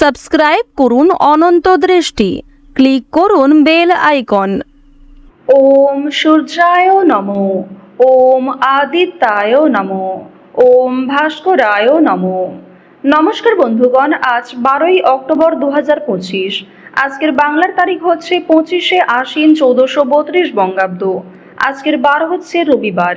Subscribe করুন অনন্ত দৃষ্টি। Click করুন বেল আইকন। ওম সূর্যায় নম, ওম আদিত্যায় নম, ওম ভাস্করায় নম। নমস্কার বন্ধুগণ, আজ বারোই অক্টোবর দু পঁচিশ। আজকের বাংলার তারিখ হচ্ছে পঁচিশে আশ্বিন চৌদ্দশো বত্রিশ বঙ্গাব্দ। আজকের বার হচ্ছে রবিবার।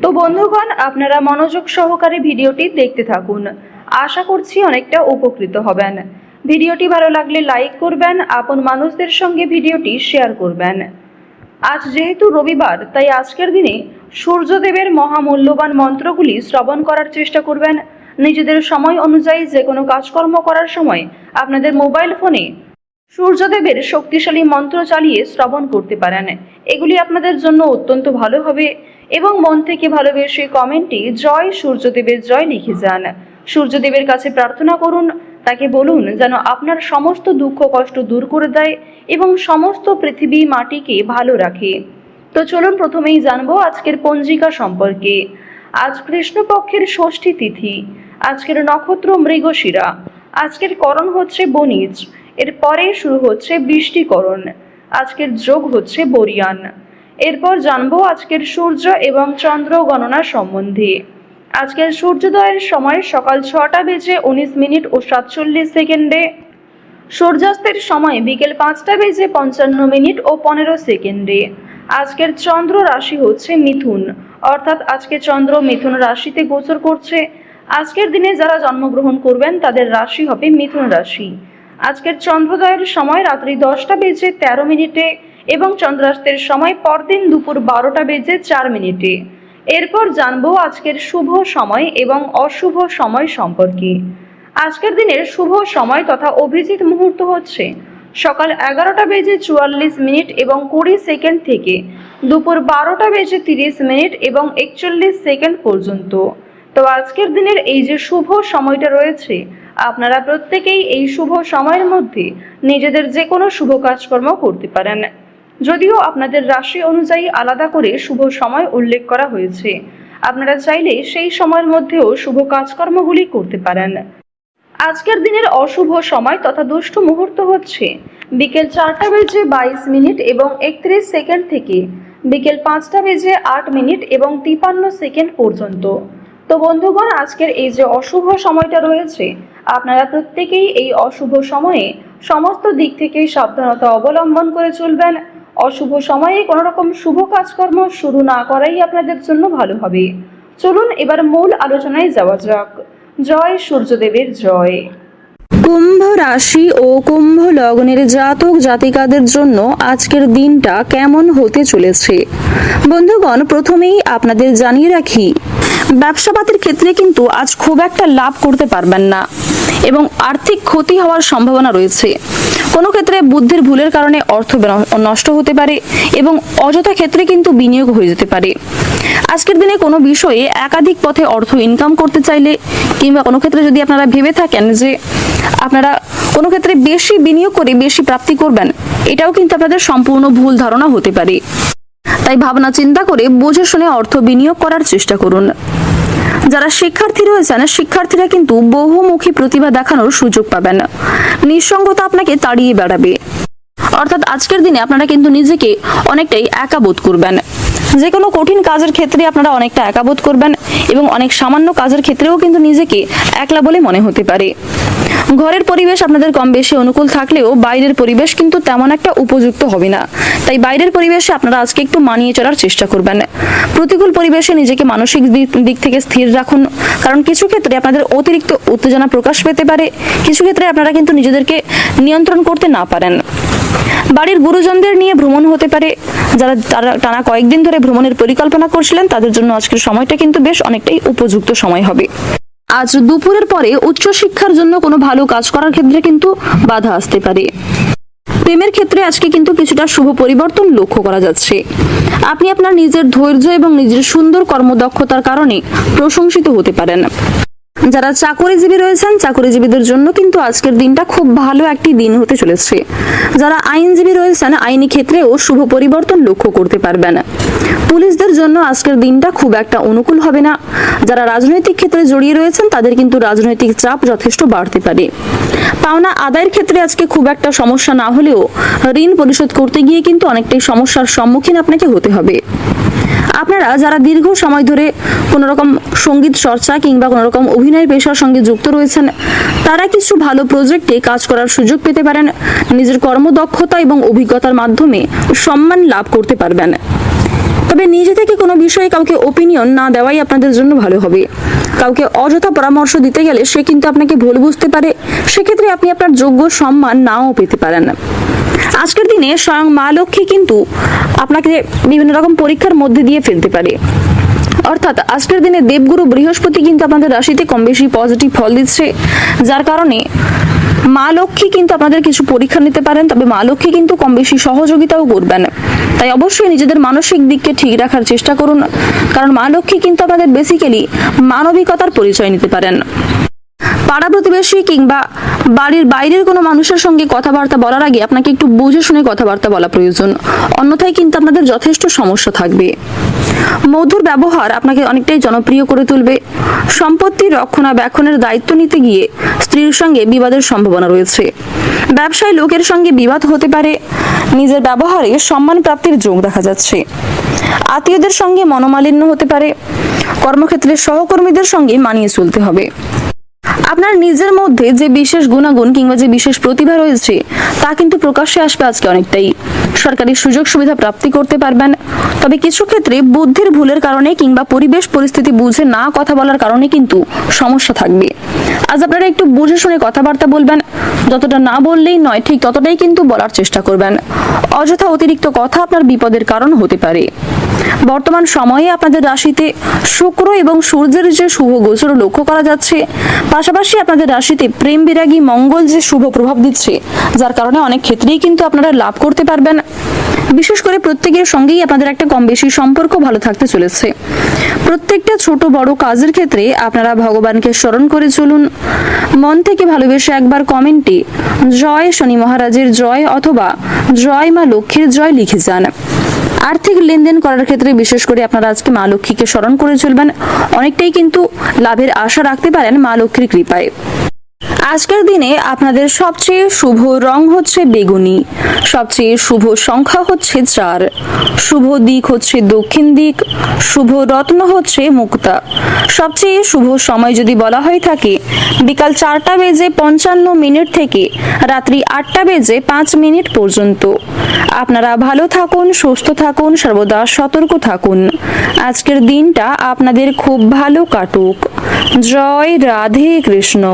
তো বন্ধুগণ, আপনারা মনোযোগ সহকারে ভিডিওটি দেখতে থাকুন। আশা করছি অনেকটা উপকৃত হবেন। ভিডিওটি ভালো লাগলে লাইক করবেন, আপন মানুষদের সঙ্গে ভিডিওটি শেয়ার করবেন। আজ যেহেতু রবিবার, তাই আজকের দিনে সূর্যদেবের মহামূল্যবান মন্ত্রগুলি শ্রবণ করার চেষ্টা করবেন। নিজেদের সময় অনুযায়ী যে কোনো কাজকর্ম করার সময় আপনাদের মোবাইল ফোনে সূর্যদেবের শক্তিশালী মন্ত্র চালিয়ে শ্রবণ করতে পারেন। এগুলি আপনাদের জন্য অত্যন্ত ভালো হবে। এবং মন থেকে ভালোবেসে কমেন্টটি, জয় সূর্যদেবের জয় লিখে যান। সূর্যদেবের কাছে প্রার্থনা করুন, তাকে বলুন যেন আপনার সমস্ত দুঃখ, কষ্ট দূর করে দেয় এবং সমস্ত পৃথিবী মাটিকে ভালো রাখে। তো চলুন প্রথমেই জানব আজকের পঞ্জিকা সম্পর্কে। আজ কৃষ্ণপক্ষের ষষ্ঠী তিথি, আজকের নক্ষত্র মৃগশিরা। আজকের করণ হচ্ছে বনিজ এরপরে শুরু হচ্ছে বৃষ্টিকরণ। আজকের যোগ হচ্ছে বরিয়ান। এরপর জানব আজকের সূর্য এবং চন্দ্র গণনা সম্বন্ধে। আজকের সূর্যোদয়ের সময় সকাল ছটা বেজে উনিশ মিনিট ও সাতচল্লিশ সেকেন্ডে। সূর্যাস্তের সময় বিকেল পাঁচটা বেজে পঞ্চান্ন মিনিট ও পনেরো সেকেন্ডে। আজকের চন্দ্র রাশি হচ্ছে মিথুন, অর্থাৎ আজকে চন্দ্র মিথুন রাশিতে গোচর করছে। আজকের দিনে যারা জন্মগ্রহণ করবেন, তাদের রাশি হবে মিথুন রাশি। আজকের চন্দ্রোদয়ের সময় রাত্রি দশটা বেজে তেরো মিনিটে এবং চন্দ্রাস্তের সময় পরদিন দুপুর বারোটা বেজে চার মিনিটে। এরপর জানব আজকের শুভ সময় এবং অশুভ সময় সম্পর্কে। আজকের দিনের শুভ সময় তথা অভিজিৎ মুহূর্ত হচ্ছে সকাল এগারোটা বেজে চুয়াল্লিশ মিনিট এবং কুড়ি সেকেন্ড থেকে দুপুর বারোটা বেজে তিরিশ মিনিট এবং একচল্লিশ সেকেন্ড পর্যন্ত। তো আজকের দিনের এই যে শুভ সময়টা রয়েছে, আপনারা প্রত্যেকেই এই শুভ সময়ের মধ্যে নিজেদের যে কোনো শুভ কাজকর্ম করতে পারেন। যদিও আপনাদের রাশি অনুযায়ী আলাদা করে শুভ সময় উল্লেখ করা হয়েছে। আপনারা চাইলে সেই সময়ের মধ্যেও শুভ কাজকর্মগুলি করতে পারেন। আজকের দিনের অশুভ সময় তথা দুষ্ট মুহূর্ত হচ্ছে। বিকেল চারটা বেজে বাইশ মিনিট এবং একত্রিশ সেকেন্ড থেকে বিকেল পাঁচটা বেজে আট মিনিট এবং তিপান্ন সেকেন্ড পর্যন্ত। তো বন্ধুগণ, আজকের এই যে অশুভ সময়টা রয়েছে, আপনারা প্রত্যেকেই এই অশুভ সময়ে সমস্ত দিক থেকেই সাবধানতা অবলম্বন করে চলবেন। অশুভ সময়ে কোনো রকম শুভ কাজকর্ম শুরু না করাই আপনাদের জন্য ভালো হবে। চলুন এবার মূল আলোচনায় যাওয়া যাক। জয় সূর্যদেবের জয়। কুম্ভ রাশি ও কুম্ভ লগ্নের জাতক জাতিকাদের জন্য আজকের দিনটা কেমন হতে চলেছে? বন্ধুগণ, প্রথমেই আপনাদের জানিয়ে রাখি, ব্যবসাপাতির ক্ষেত্রে কিন্তু আজ খুব একটা লাভ করতে পারবেন না এবং আর্থিক ক্ষতি হওয়ার সম্ভাবনা রয়েছে। কোনো ক্ষেত্রে বুদ্ধির ভুলের কারণে অর্থ নষ্ট হতে পারে এবং অযথা ক্ষেত্রে কিন্তু বিনিয়োগ হয়ে যেতে পারে। আজকের দিনে কোনো বিষয়ে একাধিক পথে অর্থ ইনকাম করতে চাইলে কিংবা কোনো ক্ষেত্রে যদি আপনারা ভেবে থাকেন যে আপনারা কোনো ক্ষেত্রে বেশি বিনিয়োগ করে বেশি প্রাপ্তি করবেন, এটাও কিন্তু আপনাদের সম্পূর্ণ ভুল ধারণা হতে পারে। তাই ভাবনা চিন্তা করে বুঝে শুনে অর্থ বিনিয়োগ করার চেষ্টা করুন। যারা শিক্ষার্থী রয়েছেন, শিক্ষার্থীরা কিন্তু বহুমুখী প্রতিভা দেখানোর সুযোগ পাবেন। নিঃসঙ্গতা আপনাকে তাড়িয়ে বেড়াবে। অর্থাৎ আজকের দিনে আপনারা কিন্তু নিজেকে অনেকটাই একা বোধ করবেন। যে কোনো কঠিন কাজের ক্ষেত্রে আপনারা অনেকটা একাবোধ করবেন এবং অনেক সামান্য কাজের ক্ষেত্রেও কিন্তু নিজেকে একলা বলে মনে হতে পারে। ঘরের পরিবেশ আপনাদের কম বেশি অনুকূল থাকলেও বাইরের পরিবেশ কিন্তু তেমন একটা উপযুক্ত হবে না। তাই বাইরের পরিবেশে আপনারা আজকে একটু মানিয়ে চলার চেষ্টা করবেন। প্রতিকূল পরিবেশে নিজেকে মানসিক দিক- থেকে স্থির রাখুন। কারণ কিছু ক্ষেত্রে আপনাদের অতিরিক্ত উত্তেজনা প্রকাশ পেতে পারে। কিছু ক্ষেত্রে আপনারা কিন্তু নিজেদেরকে নিয়ন্ত্রণ করতে না পারেন। বাড়ির গুরুজনদের নিয়ে ভ্রমণ হতে পারে। যারা তারা টানা কয়েকদিন ধরে ভ্রমণের পরিকল্পনা করছিলেন, তাদের জন্য আজকের সময়টা কিন্তু বেশ অনেকটাই উপযুক্ত সময় হবে। আজ দুপুরের পরে উচ্চশিক্ষার জন্য কোনো ভালো কাজ করার ক্ষেত্রে কিন্তু বাধা আসতে পারে। প্রেমের ক্ষেত্রে আজকে কিন্তু কিছুটা শুভ পরিবর্তন লক্ষ্য করা যাচ্ছে। আপনি আপনার নিজের ধৈর্য এবং নিজের সুন্দর কর্মদক্ষতার কারণে প্রশংসিত হতে পারেন। যারা চাকরিজীবী রয়েছেন, চাকরিজীবীদের জন্য কিন্তু আজকের দিনটা খুব ভালো একটি দিন হতে চলেছে। যারা আইনজীবী রয়েছেন, আইনি ক্ষেত্রেও শুভ পরিবর্তন লক্ষ্য করতে পারবেন। পুলিশদের জন্য আজকের দিনটা খুব একটা অনুকূল হবে না। যারা রাজনৈতিক ক্ষেত্রে জড়িয়ে রয়েছেন, তাদের কিন্তু রাজনৈতিক চাপ যথেষ্ট বাড়তে পারে। পাওনা আদায়ের ক্ষেত্রে আজকে খুব একটা সমস্যা না হলেও ঋণ পরিশোধ করতে গিয়ে কিন্তু অনেকটাই সমস্যার সম্মুখীন আপনাকে হতে হবে। আপনারা যারা দীর্ঘ সময় ধরে কোনো রকম সংগীত চর্চা কিংবা কোনো রকম অভিনয় পেশার সঙ্গে যুক্ত রয়েছেন, তারা কিছু ভালো প্রজেক্টে কাজ করার সুযোগ পেতে পারেন। নিজের কর্মদক্ষতা এবং অভিজ্ঞতার মাধ্যমে সম্মান লাভ করতে পারবেন। তবে নিজে থেকে কোনো বিষয়ে কাউকে ওপিনিয়ন না দেওয়াই আপনাদের জন্য ভালো হবে। কাউকে অযথা পরামর্শ দিতে গেলে সে কিন্তু আপনাকে ভুল বুঝতে পারে। সেক্ষেত্রে আপনি আপনার যোগ্য সম্মান নাও পেতে পারেন। আজকের দিনে স্বয়ং মা লক্ষ্মী কিন্তু আপনাকে বিভিন্ন রকম পরীক্ষার মধ্যে দিয়ে ফেলতে পারে। অর্থাৎ আজকের দিনে দেবগুরু বৃহস্পতি কিন্তু আপনাদের রাশিতে কম বেশি পজিটিভ ফল দিচ্ছে, যার কারণে মা লক্ষ্মী কিন্তু আপনাদের কিছু পরীক্ষা নিতে পারেন, তবে মা লক্ষ্মী কিন্তু কম বেশি সহযোগিতাও করবেন। তাই অবশ্যই নিজেদের মানসিক দিককে ঠিক রাখার চেষ্টা করুন, কারণ মা লক্ষ্মী কিন্তু আপনাদের বেসিক্যালি মানবিকতার পরিচয় নিতে পারেন। পাড়া প্রতিবেশী কিংবা বাড়ির বাইরের কোনো মানুষের সঙ্গে কথাবার্তা বলার আগে আপনাকে একটু বুঝে শুনে কথাবার্তা বলা প্রয়োজন। অন্যথায় কিন্তু আপনাদের যথেষ্ট সমস্যা থাকবে। মধুর ব্যবহার আপনাকে অনেকটাই জনপ্রিয় করে তুলবে। সম্পত্তি রক্ষণাবেক্ষণের দায়িত্ব নিতে গিয়ে স্ত্রীর সঙ্গে বিবাদের সম্ভাবনা রয়েছে। ব্যবসায় লোকের সঙ্গে বিবাদ হতে পারে। নিজের ব্যবহারে সম্মান প্রাপ্তির যোগ দেখা যাচ্ছে। আত্মীয়দের সঙ্গে মনোমালিন্য হতে পারে। কর্মক্ষেত্রে সহকর্মীদের সঙ্গে মানিয়ে চলতে হবে। আপনার নিজের মধ্যে যে বিশেষ গুণাগুণ কিংবা যে বিশেষ প্রতিভা রয়েছে, তা কিন্তু প্রকাশ্যে আসবে আজকে অনেকটাই। সরকারি সুযোগ সুবিধা প্রাপ্তি করতে পারবেন। তবে কিছু ক্ষেত্রে বুদ্ধির ভুলের কারণে কিংবা পরিবেশ পরিস্থিতি বুঝে না কথা বলার কারণে কিন্তু সমস্যা থাকবে। আজ আপনারা একটু বুঝে শুনে কথাবার্তা বলবেন। যতটা না বললেই নয়, ঠিক ততটাই কিন্তু বলার চেষ্টা করবেন। অযথা অতিরিক্ত কথা আপনার বিপদের কারণ হতে পারে। বর্তমান সময়ে আপনাদের রাশিতে শুক্র এবং সূর্যের যে শুভ গোচর লক্ষ্য করা যাচ্ছে, পাশাপাশি আপনাদের রাশিতে প্রেম বিরাগী মঙ্গল যে শুভ প্রভাব দিচ্ছে, যার কারণে অনেক ক্ষেত্রেই কিন্তু আপনারা লাভ করতে পারবেন। বিশেষ করে প্রত্যেকের সঙ্গেই আপনাদের একটা কম বেশি সম্পর্ক ভালো থাকতে চলেছে। প্রত্যেকটা ছোট বড় কাজের ক্ষেত্রে আপনারা ভগবানকে স্মরণ করে চলুন। মন থেকে ভালোবেসে একবার কমেন্টে জয় শনি মহারাজের জয় অথবা জয় মা লক্ষ্মীর জয় লিখে যান। আর্থিক লেনদেন করার ক্ষেত্রে বিশেষ করে আপনারা আজকে মা লক্ষ্মীকে স্মরণ করে চলবেন। অনেকটাই কিন্তু লাভের আশা রাখতে পারেন মা লক্ষ্মীর কৃপায়। আজকের দিনে আপনাদের সবচেয়ে শুভ রং হচ্ছে বেগুনি। সবচেয়ে শুভ সংখ্যা হচ্ছে চার। শুভ দিক হচ্ছে দক্ষিণ দিক। শুভ রত্ন হচ্ছে মুক্তা। সবচেয়ে শুভ সময় যদি বলা হয়ে থাকে, বিকাল চারটা বেজে পঞ্চান্ন মিনিট থেকে রাত্রি আটটা বেজে পাঁচ মিনিট পর্যন্ত। আপনারা ভালো থাকুন, সুস্থ থাকুন, সর্বদা সতর্ক থাকুন। আজকের দিনটা আপনাদের খুব ভালো কাটুক। জয় রাধে কৃষ্ণ।